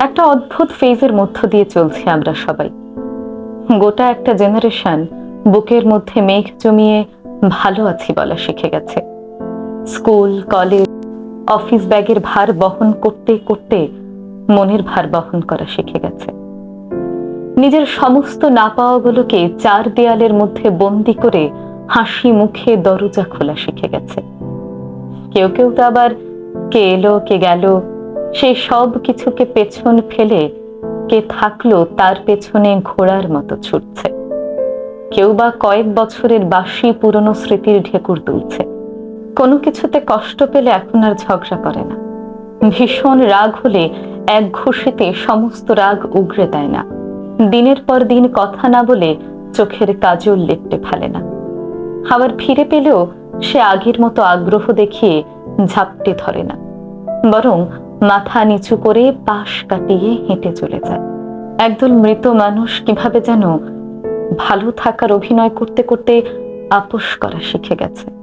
একটা অদ্ভুত ফেজের মধ্য দিয়ে চলছি আমরা সবাই। গোটা একটা জেনারেশন বুকের মধ্যে মেঘ জমিয়ে ভালো আছি বলা শিখে গেছে। স্কুল কলেজ অফিস ব্যাগের ভার বহন করতে করতে মনের ভার বহন করা শিখে গেছে। নিজের সমস্ত না পাওয়াগুলোকে চার দেয়ালের মধ্যে বন্দি করে হাসি মুখে দরজা খোলা শিখে গেছে। কেউ কেউ তো আবার কে এলো, কে গেল সেই সব কিছুকে পেছন ফেলে কে থাকল তার পেছনে ঘোড়ার মতো ছুটছে। কেউ বা কয়েক বছরের বাসি পুরনো স্মৃতির ঢেকুর তুলছে। কোনো কিছুতে কষ্ট পেলে এখন আর ঝগড়া করে না। ভীষণ রাগ হলে এক ঘুষিতে সমস্ত রাগ উগরে দেয় না। দিনের পর দিন কথা না বলে চোখের কাজল লেপটে ফেলে না। আবার ফিরে পেলেও সে আগের মতো আগ্রহ দেখিয়ে ঝাপটে ধরে না। বরং মাথা নিচু করে পাশ কাটিয়ে হেঁটে চলে যায়। একদল মৃত মানুষ কীভাবে যেন ভালো থাকার অভিনয় করতে করতে আপোষ করা শিখে গেছে।